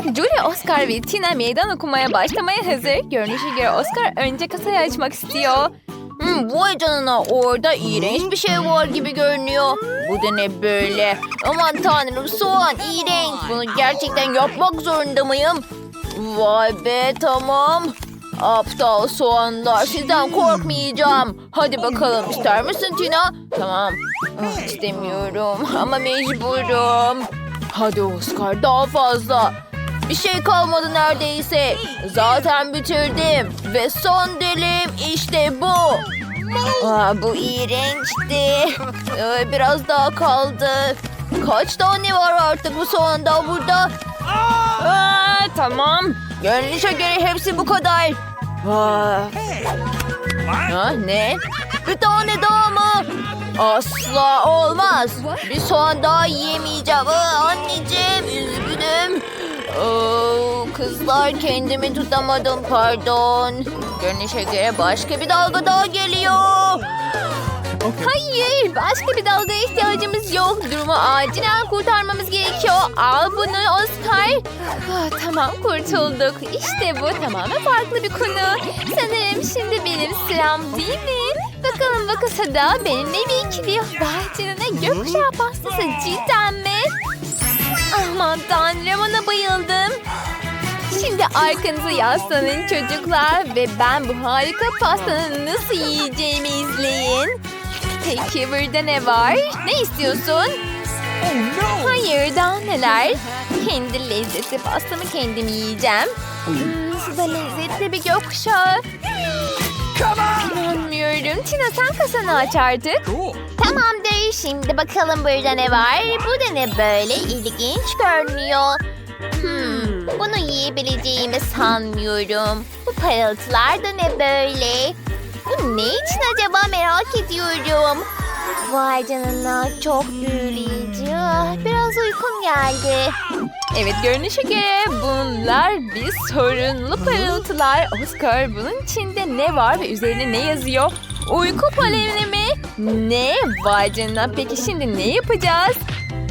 Julia, Oscar ve Tina meydan okumaya başlamaya hazır. Görünüşe göre Oscar önce kasayı açmak istiyor. Hmm, vay canına orada iğrenç bir şey var gibi görünüyor. Bu da ne böyle? Aman tanrım soğan iğrenç. Bunu gerçekten yapmak zorunda mıyım? Vay be tamam. Aptal soğanlar sizden korkmayacağım. Hadi bakalım ister misin Tina? Tamam. Ah, istemiyorum ama mecburum. Hadi Oscar daha fazla. Bir şey kalmadı neredeyse. Zaten bitirdim. Ve son dilim işte bu. Aa, bu iğrençti. Ee, biraz daha kaldı. Kaç tane var artık bu soğanda burada? Aa, tamam. Görünüşe göre hepsi bu kadar. Aa. Ha, ne? Bir tane daha mı? Asla olmaz. Bir soğan daha yiyemeyeceğim. Aa, anneciğim. Oo, kızlar kendimi tutamadım pardon. Görünüşe göre başka bir dalga daha geliyor. Hayır, başka bir dalgaya ihtiyacımız yok. Durumu acilen kurtarmamız gerekiyor. Al bunu Oscar. Ah, tamam, kurtulduk. İşte bu tamamen farklı bir konu. Sanırım şimdi benim sıram değil mi? Bakalım bu kasada benimle bir ikili. Vay canına gökkuşağı pastası cidden mi? Aman tanrım ona bayıldım. Şimdi arkanıza yaslanın çocuklar ve ben bu harika pastanın nasıl yiyeceğimi izleyin. Peki burada ne var? Ne istiyorsun? Hayır daha neler? Kendi lezzetli pastamı kendim yiyeceğim. Hmm, size lezzetli bir gökkuşağı. İnanmıyorum. Tina sen kasanı aç artık. Tamamdır. Şimdi bakalım burada ne var? Bu da ne böyle? İlginç görünüyor. Hmm, bunu yiyebileceğimi sanmıyorum. Bu parıltılar da ne böyle? Bu ne için acaba merak ediyorum. Vay canına çok büyüleyici. Ah, Biraz uykum geldi. Evet görünüşe göre bunlar bir sorunlu parıltılar. Oscar bunun içinde ne var ve üzerine ne yazıyor? Uyku poleni mi? Ne? Vay canına peki şimdi ne yapacağız?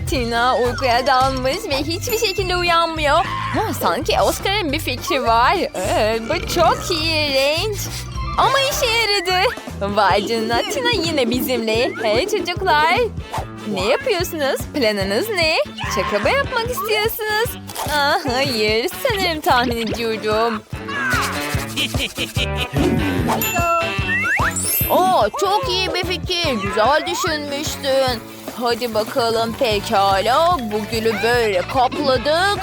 Tina uykuya dalmış ve hiçbir şekilde uyanmıyor. Ha, sanki Oscar'ın bir fikri var. Ee, bu çok iğrenç. Ama işe yaradı. Vay canına Tina yine bizimle. Hey çocuklar. Ne yapıyorsunuz? Planınız ne? Şaka mı yapmak istiyorsunuz? Aa, hayır sanırım tahmin ediyorum. Oo, çok iyi bir fikir. Güzel düşünmüştün. Hadi bakalım pekala. Bu gülü böyle kapladık.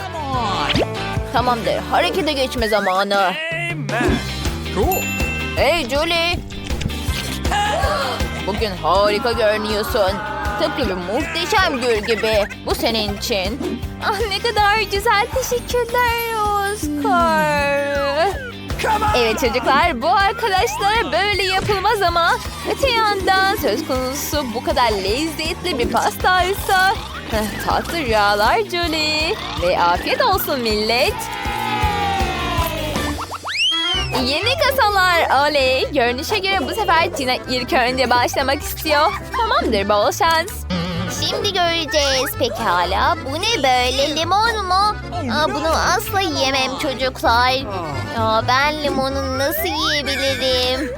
Tamamdır. Harekete geçme zamanı. Amen. Hey Julie. Bugün harika görünüyorsun. Tıpkı bir muhteşem gül gibi. Bu senin için. Ah ne kadar güzel teşekkürler Oscar. Evet çocuklar bu arkadaşlara böyle yapılmaz ama öte yandan söz konusu bu kadar lezzetli bir pastaysa tatlı rüyalar Julie ve afiyet olsun millet. Yeni kasalar oley. Görünüşe göre bu sefer Tina ilk önce başlamak istiyor. Tamamdır bol şans. Şimdi göreceğiz pekala. Bu ne böyle limon mu? Aa, bunu asla yiyemem çocuklar. Ya ben limonu nasıl yiyebilirim?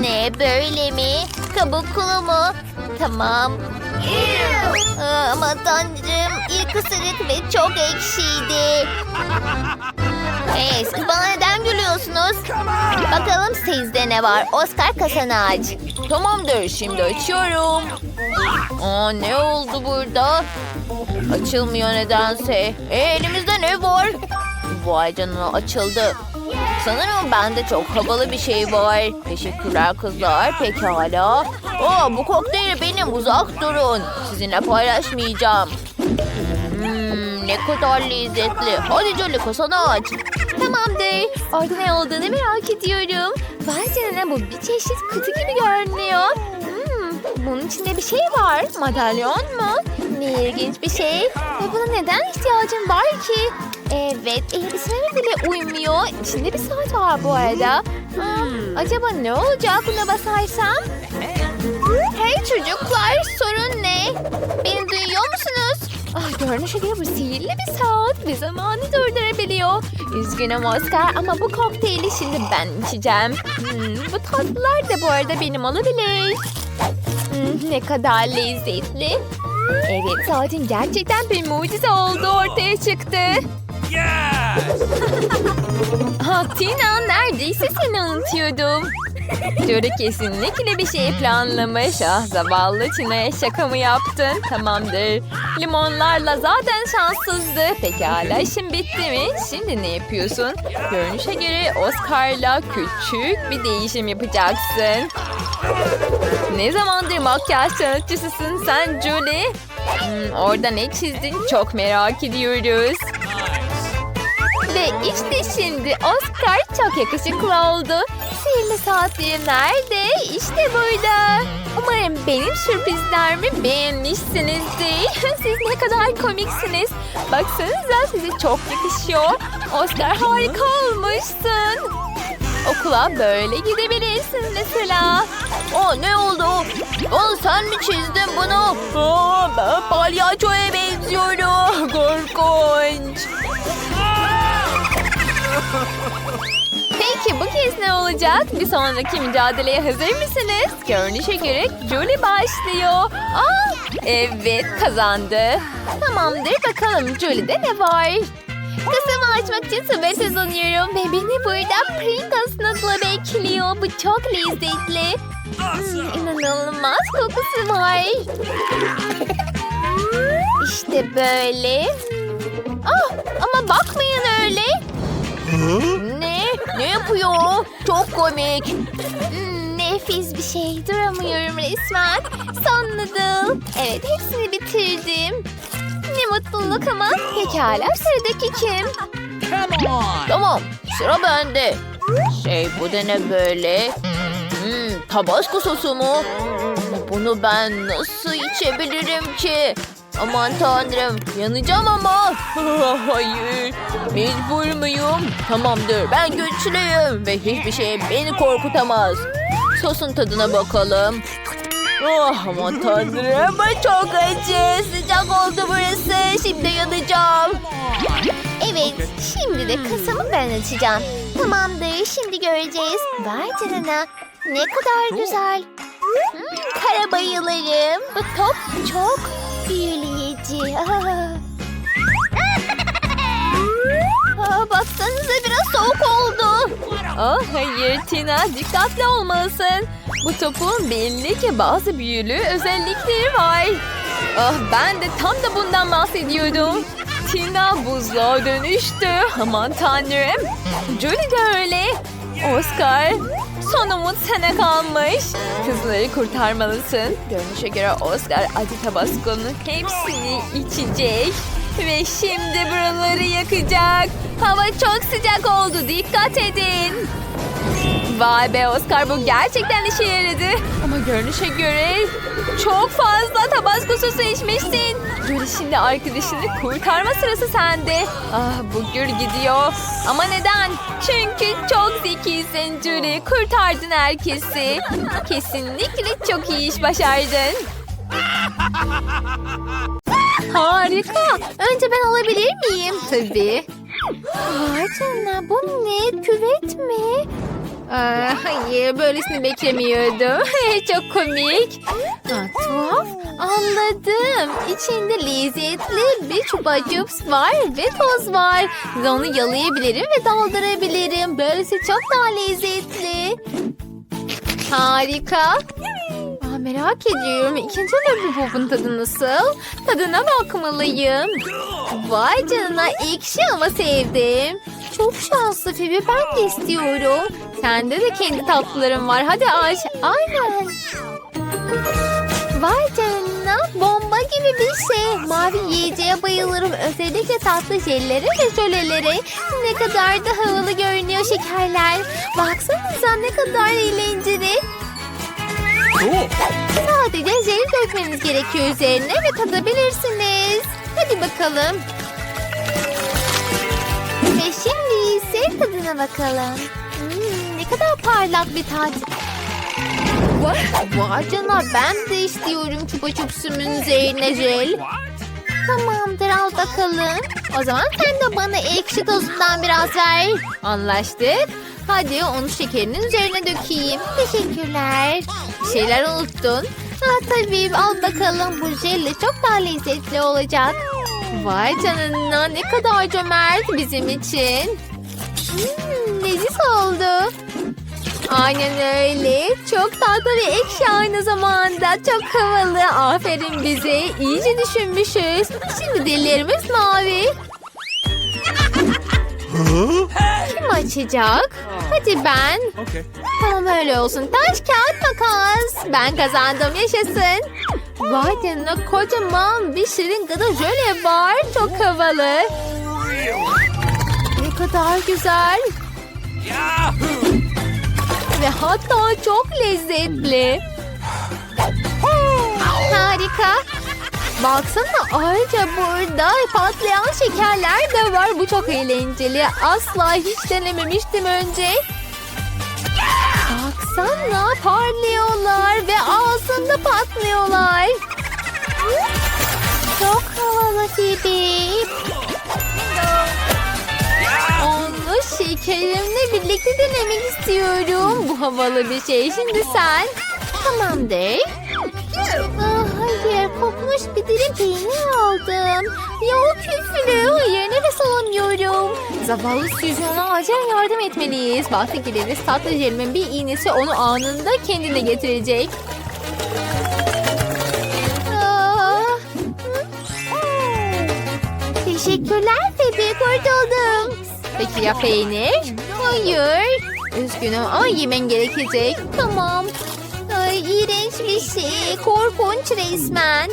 Ne böyle mi? Kabuklu mu? Tamam. Aa, Ama tanrım ilk ısırık ve çok ekşiydi. Hey, bana neden gülüyorsunuz? Bakalım sizde ne var? Oscar kasanı aç. Tamamdır. Şimdi açıyorum. Aa, ne oldu burada? Açılmıyor nedense. E, elimizde ne var? Vay canına açıldı. Sanırım bende çok havalı bir şey var. Teşekkürler kızlar. Pekala. Aa, bu kokteyli benim. Uzak durun. Sizinle paylaşmayacağım. Hmm, ne kadar lezzetli. Hadi Jolie kasanı aç. Tamamdır. Orada ne olduğunu merak ediyorum. Vay canına bu bir çeşit kutu gibi görünüyor. Hmm, bunun içinde bir şey var. Madalyon mu? Ne ilginç bir şey. Ve buna neden ihtiyacım var ki? Evet, elbiseme bile uymuyor. İçinde bir saat var bu arada. Hmm, acaba ne olacak buna basarsam? Hey çocuklar, sorun ne? Beni duyuyor musunuz? Ah, görünüşe göre bu sihirli bir saat ve zamanı durdurabiliyor. Üzgünüm Oscar ama bu kokteyli şimdi ben içeceğim. Hmm, bu tatlılar da bu arada benim olabilir. Hmm, ne kadar lezzetli. Evet zaten gerçekten bir mucize oldu ortaya çıktı. Yes! Ha Tina neredeyse seni unutuyordum. Jory kesinlikle bir şey planlamış. Ah zavallı Tina'ya şaka mı yaptın? Tamamdır. Limonlarla zaten şanssızdı. Pekala işin bitti mi? Şimdi ne yapıyorsun? Görünüşe göre Oscar'la küçük bir değişim yapacaksın. Ne zamandır makyaj sanatçısısın sen Julie? Hmm, orada ne çizdin çok merak ediyoruz. Ve işte şimdi Oscar çok yakışıklı oldu. Sihirli saatliğim nerede? İşte burada. Umarım benim sürprizlerimi beğenmişsinizdir. Siz ne kadar komiksiniz. Baksanıza size çok yakışıyor. Oscar harika olmuşsun. Okula böyle gidebilirsin mesela. Aa ne oldu? Aa sen mi çizdin bunu? Aa ben palyaçoya benziyorum. Korkunç. Bu kez ne olacak? Bir sonraki mücadeleye hazır mısınız? Görünüşe göre Julie başlıyor. Aa, evet kazandı. Tamamdır bakalım Julie'de ne var? Kasamı açmak için sabırsızlanıyorum ve beni burada Pringles noodle bekliyor. Bu çok lezzetli. Hmm, inanılmaz kokusu var. İşte böyle. Ah, ama bakmayın öyle. Ne? Yapıyor? Çok komik. Hmm, nefis bir şey. Duramıyorum resmen. Son noodle. Evet hepsini bitirdim. Ne mutluluk ama. Pekala sıradaki kim? Come on! Tamam sıra bende. Şey bu da ne böyle? Hmm, tabasco sosu mu? Bunu ben nasıl içebilirim ki? Aman tanrım yanacağım ama. Hayır mecbur muyum? Tamamdır ben güçlüyüm ve hiçbir şey beni korkutamaz. Sosun tadına bakalım. Oh aman tanrım çok acı. Sıcak oldu burası. Şimdi yanacağım. Evet şimdi de kasamı ben açacağım. Tamamdır şimdi göreceğiz. Vay canına. Ne kadar güzel. Hmm, kara bayılırım. Bu top çok büyüleyici. Aa. Aa, baksanıza biraz soğuk oldu. Oh hayır Tina dikkatli olmalısın. Bu topun belli ki bazı büyülü özellikleri var. Ah ben de tam da bundan bahsediyordum. Tina buzluğa dönüştü. Aman tanrım. Julie de öyle. Oscar son umut sana kalmış. Kızları kurtarmalısın. Görünüşe göre Oscar acı tabaskonun hepsini içecek. Ve şimdi buraları yakacak. Hava çok sıcak oldu. Dikkat edin. Vay be Oscar bu gerçekten işe yaradı. Ama görünüşe göre çok fazla tabasco sosu içmişsin. Julie şimdi arkadaşını kurtarma sırası sende. Ah bu gür gidiyor. Ama neden? Çünkü çok zekisin Julie. Kurtardın herkesi. Kesinlikle çok iyi iş başardın. Harika. Önce ben alabilir miyim? Tabii. Vay canına bu ne? Küvet mi? Aa, hayır böylesini beklemiyordum. Çok komik. Ha, tuhaf. Anladım. İçinde lezzetli bir çupa cips var ve toz var. Ve onu yalayabilirim ve daldırabilirim. Böylesi çok daha lezzetli. Harika. Aa, merak ediyorum. İkinci lollipopun tadı nasıl? Tadına bakmalıyım. Vay canına ekşi ama sevdim. Çok şanslı Phoebe ben de istiyorum. Sende de kendi tatlıların var. Hadi aç. Aynen. Vay canına bomba gibi bir şey. Mavi yiyeceğe bayılırım. Özellikle tatlı jellere ve jölelere. Ne kadar da havalı görünüyor şekerler. Baksanıza ne kadar eğlenceli. Sadece jel dökmeniz gerekiyor üzerine ve tadabilirsiniz. Hadi bakalım. Ve şimdi tadına bakalım. Hmm, ne kadar parlak bir tat. Vay, canına ben de istiyorum çupa çupsumun üzerine jel. Tamamdır al bakalım. O zaman sen de bana ekşi tozundan biraz ver. Anlaştık. Hadi onu şekerinin üzerine dökeyim. Teşekkürler. Bir şeyler unuttun. Ha, tabii al bakalım bu jelle çok daha lezzetli olacak. Vay canına ne kadar cömert bizim için. Hmm, leziz oldu. Aynen öyle. Çok tatlı ve ekşi aynı zamanda. Çok havalı. Aferin bize. İyice düşünmüşüz. Şimdi dillerimiz mavi. Kim açacak? Hadi ben. Okay. Tamam öyle olsun. Taş, kağıt, makas. Ben kazandım. Yaşasın. Vay canına kocaman bir şirin kadar jöle var. Çok havalı. Ne kadar güzel. Yahoo! Ve hatta çok lezzetli. Harika. Baksana ayrıca burada patlayan şekerler de var. Bu çok eğlenceli. Asla hiç denememiştim önce. Baksana parlıyorlar ve ağzında patlıyorlar. Çok havalı Phoebe. Şekerimle birlikte denemek istiyorum. Bu havalı bir şey. Şimdi sen. Tamamdır. Ah, hayır kokmuş bir dilim peynir aldım. Ya o küflü. Hayır nefes alamıyorum. Zavallı Suzyon'a acil yardım etmeliyiz. Bahse gideriz tatlı jelimin bir iğnesi onu anında kendine getirecek. Ah. Teşekkürler Phoebe kurtuldum. Peki ya peynir? Hayır. Üzgünüm ama yemen gerekecek. Tamam. Ay iğrenç bir şey. Korkunç resmen.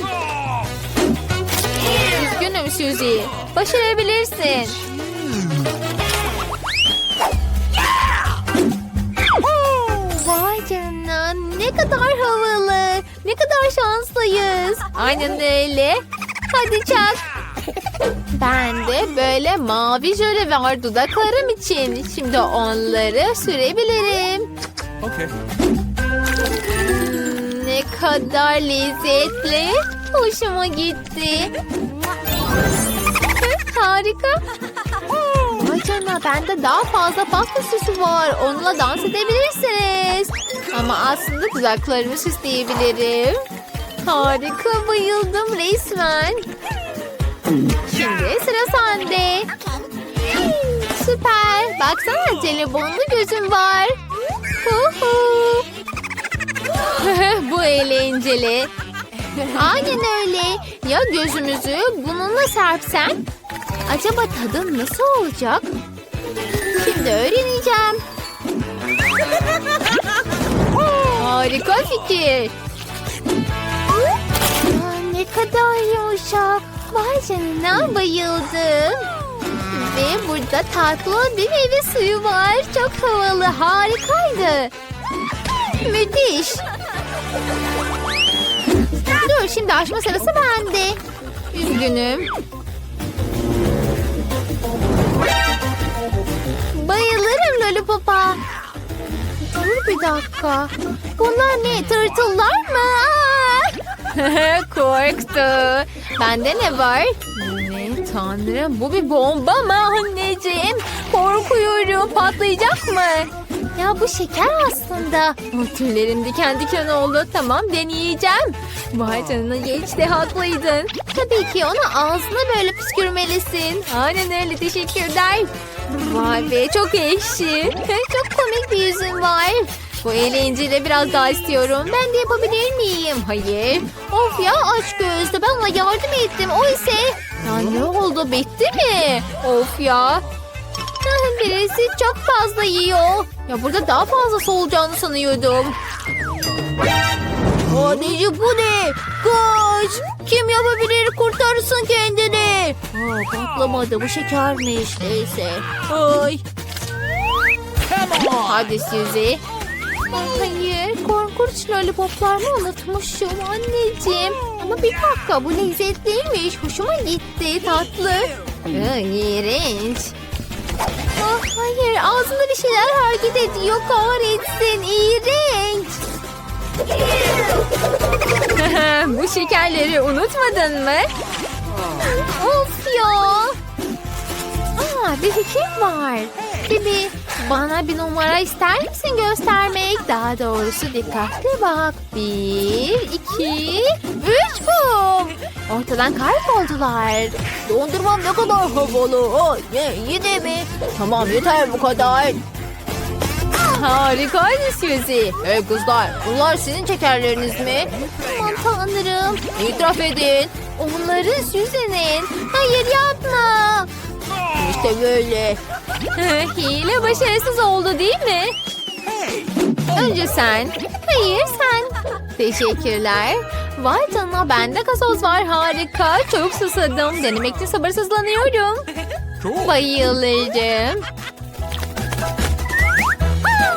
Üzgünüm Suzy. Başarabilirsin. Vay canına ne kadar havalı. Ne kadar şanslıyız. Aynen öyle. Hadi çak. Ben de böyle mavi jöle var dudaklarım için. Şimdi onları sürebilirim. Okay. Hmm, ne kadar lezzetli. Hoşuma gitti. Harika. Vay canına bende daha fazla pasta süsü var. Onunla dans edebilirsiniz. Ama aslında dudaklarımı süsleyebilirim. Harika bayıldım resmen. Şimdi sıra sende. Süper. Baksana jelibonlu gözüm var. Bu eğlenceli. Aynen öyle. Ya gözümüzü bununla serpsen? Acaba tadı nasıl olacak? Şimdi öğreneceğim. Harika fikir. Aa, ne kadar yumuşak. Vay canına bayıldım. Ve burada tatlı bir meyve suyu var. Çok havalı, harikaydı. Müthiş. Dur şimdi açma sırası bende. Üzgünüm. Bayılırım Lollipop'a. Dur bir dakika. Bunlar ne? Tırtıllar mı? Aa! Korktu. Bende ne var? Ne tanrım bu bir bomba mı anneciğim? Korkuyorum patlayacak mı? Ya bu şeker aslında. O tüylerim diken diken oldu. Tamam deneyeceğim. Vay canına geçti haklıydın. Tabii ki onu ağzına böyle püskürmelisin. Aynen öyle teşekkürler. Vay be çok ekşi. çok komik bir yüzün var. Bu eğlenceyle biraz daha istiyorum. Ben de yapabilir miyim? Hayır. Of ya aç gözlü. Ben ona yardım ettim. O ise... Ya ne oldu? Bitti mi? Of ya. Birisi çok fazla yiyor. Ya burada daha fazlası olacağını sanıyordum. Anneciğim bu ne? Koş! Kim yapabilir kurtarsın kendini. Aa, patlamadı bu şekermiş. Neyse. Ay. Hadi Suzy. Hayır, korkunç lollipoplarımı unutmuşum anneciğim. Ama bir dakika bu lezzetliymiş. Hoşuma gitti tatlı. İğrenç. Ah, hayır ağzında bir şeyler hareket ediyor kahretsin. İğrenç. bu şekerleri unutmadın mı? Of ya. Aa, bir fikrim var. Gibi bana bir numara ister misin göstermek? Daha doğrusu dikkatli bak. Bir, iki, üç bum. Ortadan kayboldular. Dondurmam ne kadar havalı. Oh, ne, yine mi? Tamam yeter bu kadar. Harikaydı Suzy. Hey kızlar bunlar sizin şekerleriniz mi? Aman tanrım. İtiraf edin. Onların Suzy'nin. Hayır yapma. İşte böyle. Hile başarısız oldu değil mi? Önce sen. Hayır sen. Teşekkürler. Vay canına bende gazoz var harika. Çok susadım. Denemek için sabırsızlanıyorum. Bayılırım.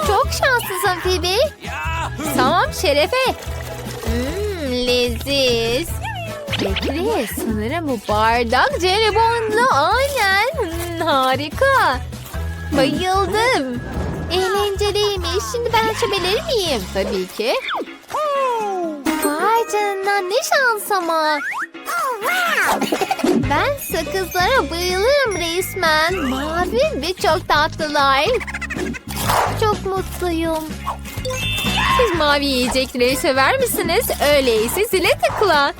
Çok şanslısın Phoebe. Tamam şerefe. Hmm, leziz. Bekle sanırım bu bardak jelibonlu aynen. Hmm, harika. Bayıldım. Eğlenceliymiş. Şimdi ben açabilir miyim? Tabii ki. Vay canına ne şans ama. Ben sakızlara bayılırım resmen. Mavi ve çok tatlılar. Çok mutluyum. Siz mavi yiyecekleri sever misiniz? Öyleyse zile tıkla.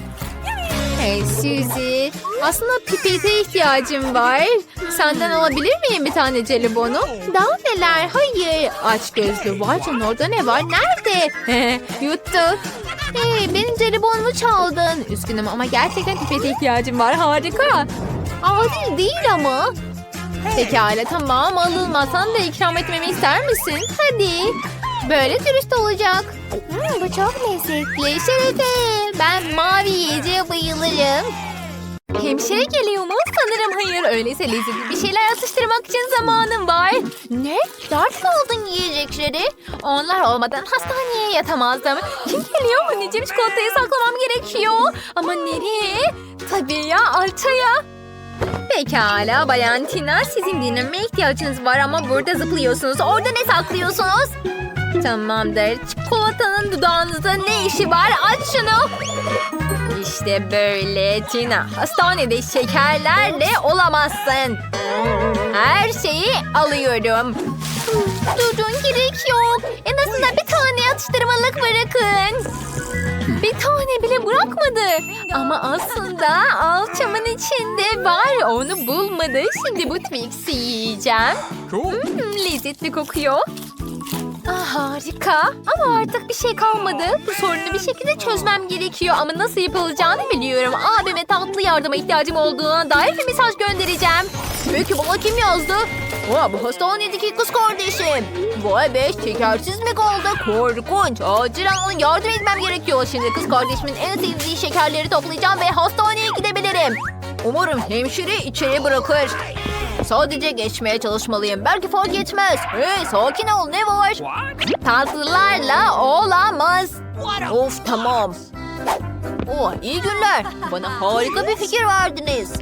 Hey Suzy, aslında pipete ihtiyacım var. Senden alabilir miyim bir tane jelibonu? Daha neler? Hayır. Aç gözlü. Vay canına orada ne var? Nerede? Yuttu. Hey benim jelibonumu çaldın. Üzgünüm ama gerçekten pipete ihtiyacım var. Harika. Adil değil ama. Pekala tamam alınmasan da ikram etmemi ister misin? Hadi. Böyle dürüst olacak. Hmm, bu çok lezzetli. Şerefe. Ben mavi yiyeceğe bayılırım. Hemşire geliyor mu? Sanırım hayır. Öyleyse lezzetli bir şeyler atıştırmak için zamanım var. Ne? Dört mü aldın yiyecekleri? Onlar olmadan hastaneye yatamazdım. Kim geliyor anneciğim? Çikolatayı saklamam gerekiyor. Ama nereye? Tabii ya alçaya. Pekala Bayan Tina sizin dinlenmeye ihtiyacınız var ama burada zıplıyorsunuz. Orada ne saklıyorsunuz? Tamamdır. Çikolatanın dudağınızda ne işi var? Aç şunu. İşte böyle Tina. Hastanede şekerlerle olamazsın. Her şeyi alıyorum. Durun gerek yok. En azından bir tane atıştırmalık bırakın. Bir tane bile bırakmadı. Ama aslında alçamın içinde var. Onu bulmadı. Şimdi bu Twix'i yiyeceğim. Hmm, lezzetli kokuyor. Ah, harika. Ama artık bir şey kalmadı. Bu sorunu bir şekilde çözmem gerekiyor. Ama nasıl yapılacağını biliyorum. Abime tatlı yardıma ihtiyacım olduğuna dair bir mesaj göndereceğim. Peki bana kim yazdı? Aa, bu hastanedeki kız kardeşim. Vay be şekersiz mi kaldı? Korkunç. Acilen ona yardım etmem gerekiyor. Şimdi kız kardeşimin en sevdiği şekerleri toplayacağım ve hastaneye gidebilirim. Umarım hemşire içeri bırakır. Sadece geçmeye çalışmalıyım. Belki fark etmez. Hey sakin ol ne var? Tatlılarla olamaz. Of tamam. Oh iyi günler. Bana harika bir fikir verdiniz.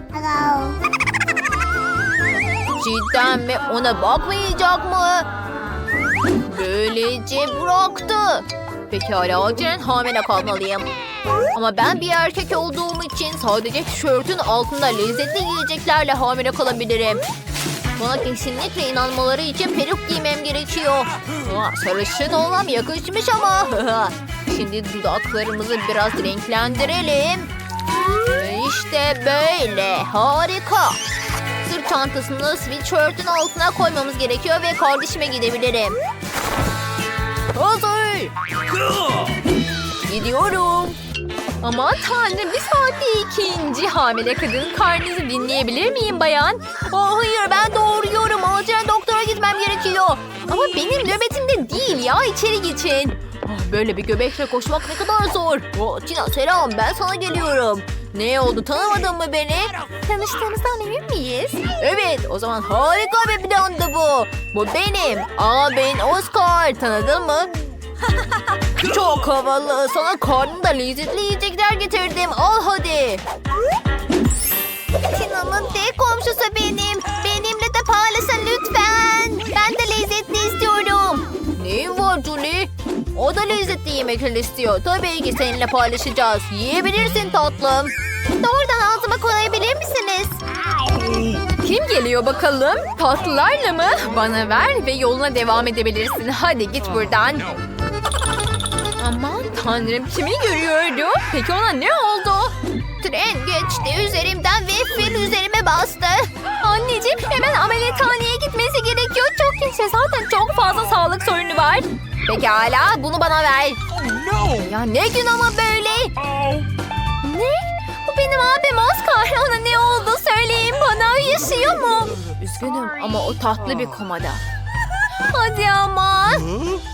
Cidden mi? Ona bakmayacak mı? Böylece bıraktı. Pekala acilen hamile kalmalıyım. Ama ben bir erkek olduğum için sadece tişörtün altında lezzetli yiyeceklerle hamile kalabilirim. Bana kesinlikle inanmaları için peruk giymem gerekiyor. Aa, sarışın olmam yakışmış ama. Şimdi dudaklarımızı biraz renklendirelim. İşte böyle. Harika. Sırt çantasını sweatshirt'ün altına koymamız gerekiyor ve kardeşime gidebilirim. Hazır. Gidiyorum. Aman tanrım bir saatte ikinci hamile kadının karnınızı dinleyebilir miyim bayan? Aa, hayır ben doğuruyorum. Acilen doktora gitmem gerekiyor. Ama benim nöbetimde değil ya içeri geçin. Ah, Böyle bir göbekle koşmak ne kadar zor. Oh, Tina selam ben sana geliyorum. Ne oldu tanımadın mı beni? Tanıştığımızdan emin miyiz? Evet o zaman harika bir plandı bu. Bu benim. Abin Oscar tanıdın mı? Çok havalı. Sana karnında lezzetli yiyecekler getirdim. Al hadi. Tina'nın tek komşusu benim. Benimle de paylaşın lütfen. Ben de lezzetli istiyorum. Neyin var Julie? O da lezzetli yemekler istiyor. Tabii ki seninle paylaşacağız. Yiyebilirsin tatlım. Doğrudan ağzıma koyabilir misiniz? Kim geliyor bakalım? Tatlılarla mı? Bana ver ve yoluna devam edebilirsin. Hadi git buradan. Aman tanrım kimi görüyordu? Peki ona ne oldu? Tren geçti üzerimden ve fil üzerime bastı. Anneciğim hemen ameliyathaneye gitmesi gerekiyor. Çok genç zaten çok fazla sağlık sorunu var. Pekala bunu bana ver. Oh no! Ya ne gün ama böyle. Oh! Ne? Bu benim abim Oscar. Ona ne oldu söyleyin bana. Yaşıyor mu? Üzgünüm ama o tatlı bir komada. Hadi ama.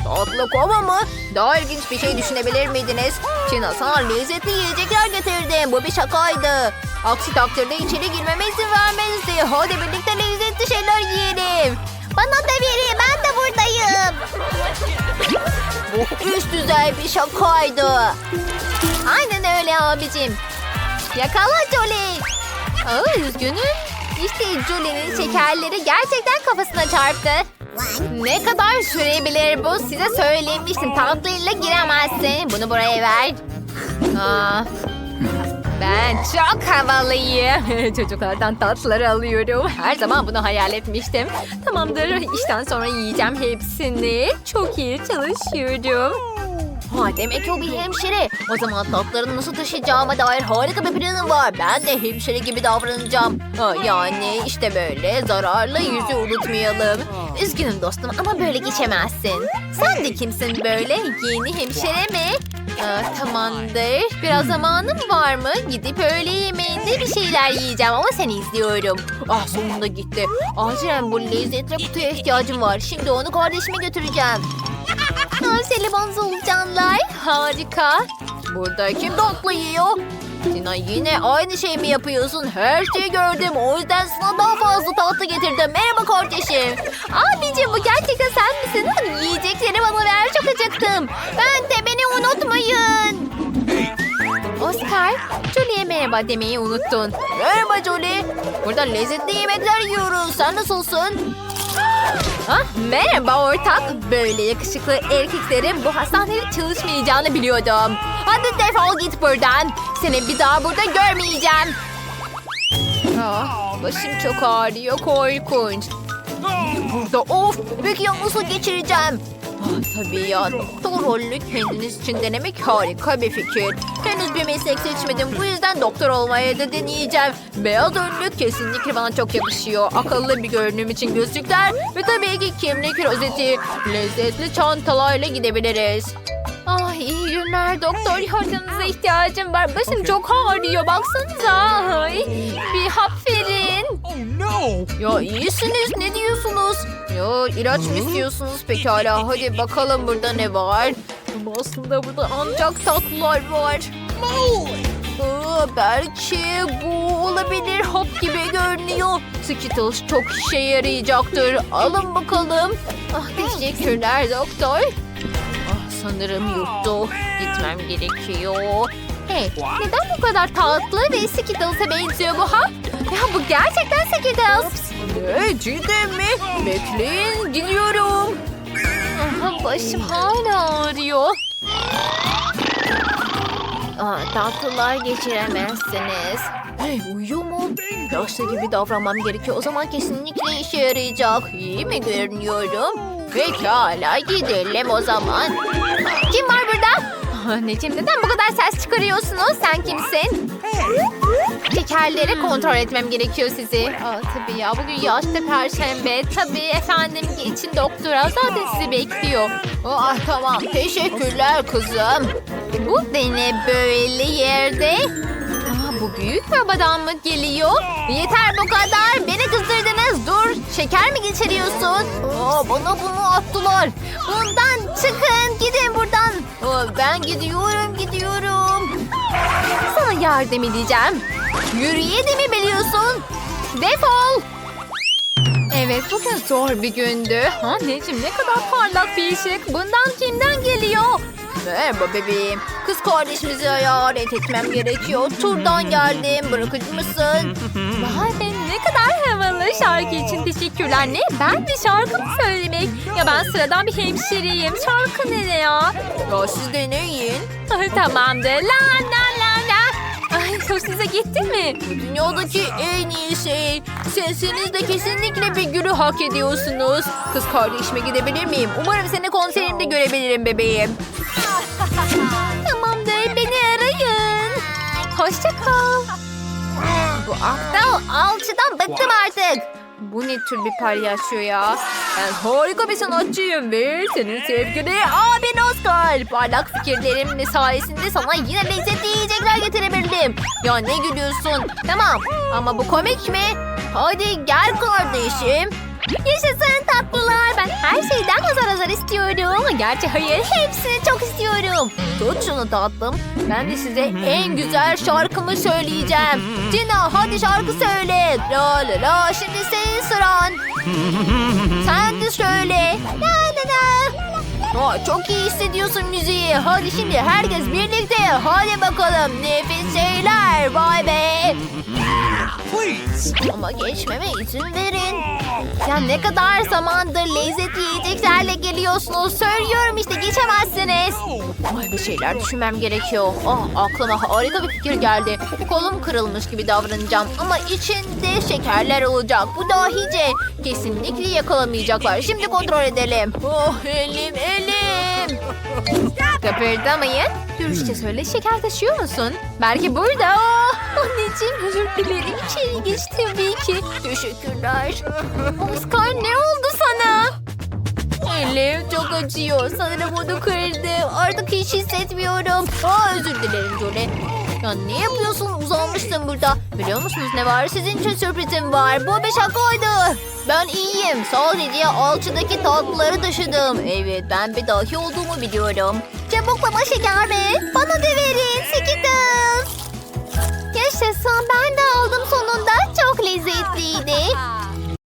Tatlı koma mı? Daha ilginç bir şey düşünebilir miydiniz? Çina sana lezzetli yiyecekler getirdim. Bu bir şakaydı. Aksi takdirde içeri girmeme izin vermezdi. Hadi birlikte lezzetli şeyler yiyelim. Bana da verin ben de buradayım. Bu üst düzey bir şakaydı. Aynen öyle abicim. Yakala Jolie. Aa, üzgünüm. İşte Jolie'nin şekerleri gerçekten kafasına çarptı. Ne kadar sürebilir bu? Size söylemiştim. Tatlıyla giremezsin. Bunu buraya ver. Aa, ben çok havalıyım. Çocuklardan tatlıları alıyorum. Her zaman bunu hayal etmiştim. Tamamdır. İşten sonra yiyeceğim hepsini. Çok iyi çalışıyorum. Ha, demek ki o bir hemşire. O zaman tatlarını nasıl taşıyacağıma dair harika bir planım var. Ben de hemşire gibi davranacağım. Ha, yani işte böyle zararlı yüzü unutmayalım. Üzgünüm dostum ama böyle geçemezsin. Sen de kimsin böyle? Yeni hemşire mi? Aa, tamamdır. Biraz zamanım var mı? Gidip öğle yemeğinde bir şeyler yiyeceğim ama seni izliyorum. Ah sonunda gitti. Acilen bu lezzetli kutuya ihtiyacım var. Şimdi onu kardeşime götüreceğim. Selibon solucanlar. Harika. Burada kim tatlı yiyor? Tina yine aynı şey mi yapıyorsun? Her şeyi gördüm. O yüzden sana daha fazla tatlı getirdim. Merhaba kardeşim. Abicim bu gerçekten sen misin? Hadi yiyecekleri bana ver. Çok acıktım. De beni unutmayın. Oscar, Jolie'ye merhaba demeyi unuttun. Merhaba Jolie. Burada lezzetli yemekler yiyoruz. Sen nasılsın? Ah, merhaba ortak. Böyle yakışıklı erkeklerin bu hastanede çalışmayacağını biliyordum. Hadi defol git buradan. Seni bir daha burada görmeyeceğim. Ah, başım çok ağrıyor. Korkunç. Burada of. Peki ya nasıl geçireceğim? Ah, tabii ya. Doktor rolünü kendiniz için denemek harika bir fikir. Henüz bir meslek seçmedim. Bu yüzden doktor olmaya da deneyeceğim. Beyaz önlük kesinlikle bana çok yakışıyor. Akıllı bir görünüm için gözlükler ve tabii ki kimlik rozeti. Lezzetli çantalarla gidebiliriz. Ah iyi günler doktor. Yardımınıza ihtiyacım var. Başım çok ağrıyor. Baksanıza. Ay, bir hap verin. Oh no! Ya iyisiniz ne diyorsunuz? Ya ilaç mı istiyorsunuz pekala hadi bakalım burada ne var? Ama aslında burada ancak tatlılar var. Aa, belki bu olabilir hap gibi görünüyor. Skittles çok işe yarayacaktır. Alın bakalım. Ah teşekkürler doktor. Ah sanırım yuttu. Gitmem gerekiyor. Hey, neden bu kadar tatlı ve Skittles'a benziyor bu hap? Ya bu gerçekten Skittles. Ne cidden mi? Bekleyin gidiyorum. Aha, başım hala ağrıyor. Aa, tatlılar geçiremezsiniz. Hey uyuyor mu? Yaşlı gibi davranmam gerekiyor. O zaman kesinlikle işe yarayacak. İyi mi görünüyorum? Pekala gidelim o zaman. Kim var burada? Anneciğim neden bu kadar ses çıkarıyorsunuz? Sen kimsin? Şekerleri kontrol etmem gerekiyor sizi. Aa, tabii ya bugün yaşta perşembe. Tabii efendim için doktora zaten sizi bekliyor. Ah tamam teşekkürler kızım. Bu da ne böyle yerde? Aa, bu büyük babadan mı geliyor? Yeter bu kadar. Beni kızdırdınız. Dur. Şeker mi geçiriyorsun? Aa, bana bunu attılar. Bundan çıkın. Gidin buradan. Aa, ben gidiyorum gidiyorum. Sana yardım edeceğim. Yürüye de mi biliyorsun? Defol. Evet bugün zor bir gündü. Anneciğim ne kadar parlak bir ışık. Bundan kimden geliyor? Merhaba bebeğim. Kız kardeşimizi ziyaret etmem gerekiyor. Turdan geldim. Bırakır mısın? Vay be kadar havalı. Şarkı için teşekkürler. Ne? Ben de şarkı mı söylemek? Ya ben sıradan bir hemşireyim. Şarkı ne ya? Ya siz deneyin. Tamamdır. La la la la. Ay hoşunuza gitti mi? Dünyadaki en iyi şey. Sensiniz de kesinlikle bir gülü hak ediyorsunuz. Kız kardeşime gidebilir miyim? Umarım seni konserimde görebilirim bebeğim. Tamamdır beni arayın. Hoşça kal. Bu aptal alçıdan bıktım artık. Bu ne tür bir palyaço ya? Ben harika bir sanatçıyım ve senin sevgili abin Oscar. Parlak fikirlerim sayesinde sana yine lezzetli yiyecekler getirebildim. Ya ne gülüyorsun? Tamam ama bu komik mi? Hadi gel kardeşim. Yaşasın tatlılar. Ben her şeyden azar azar istiyorum. Gerçi hayır hepsini çok istiyorum. Tut şunu tatlım. Ben de size en güzel şarkımı söyleyeceğim. Tina hadi şarkı söyle. La la la şimdi senin sıran. Sen de söyle. La la la. Aa, çok iyi hissediyorsun müziği. Hadi şimdi herkes birlikte. Hadi bakalım. Nefis şeyler. Vay be. Please. Ama geçmeme izin verin. Ya ne kadar zamandır lezzetli yiyeceklerle geliyorsunuz. Söylüyorum işte geçemezsiniz. Ay bir şeyler düşünmem gerekiyor. Ah aklıma harika bir fikir geldi. Kolum kırılmış gibi davranacağım. Ama içinde şekerler olacak. Bu dahice. Kesinlikle yakalamayacaklar. Şimdi kontrol edelim. Oh elim elim. Kıpırdamayın. Dürüstçe söyle şeker taşıyor musun? Belki burada. Oh, anneciğim özür dilerim. İçeri geç tabii ki. Teşekkürler. Oscar ne oldu sana? Elim çok acıyor. Sanırım onu kırdı. Artık hiç hissetmiyorum. Aa, özür dilerim Jolie. Ya ne yapıyorsun? Uzanmıştım burada. Biliyor musunuz ne var? Sizin için sürprizim var. Bu bir şakaydı. Ben iyiyim. Sadece alçıdaki tatlıları taşıdım. Evet ben bir dahi olduğumu biliyorum. Çabuk bana şeker ver. Bana da verin. Skittles. Yaşasın ben de aldım sonunda. Çok lezzetliydi.